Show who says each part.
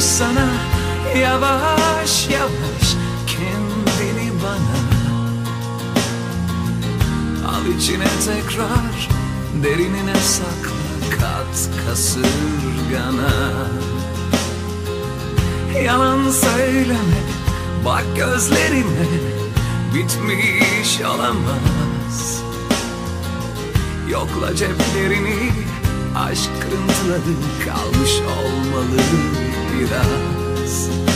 Speaker 1: sana. Yavaş yavaş kendini bana. Al içine tekrar derinine sakla kat kasırgana. Yalan söyleme bak gözlerime bitmiş olamaz. Yokla ceplerini aşk kırıntıları kalmış olmalı biraz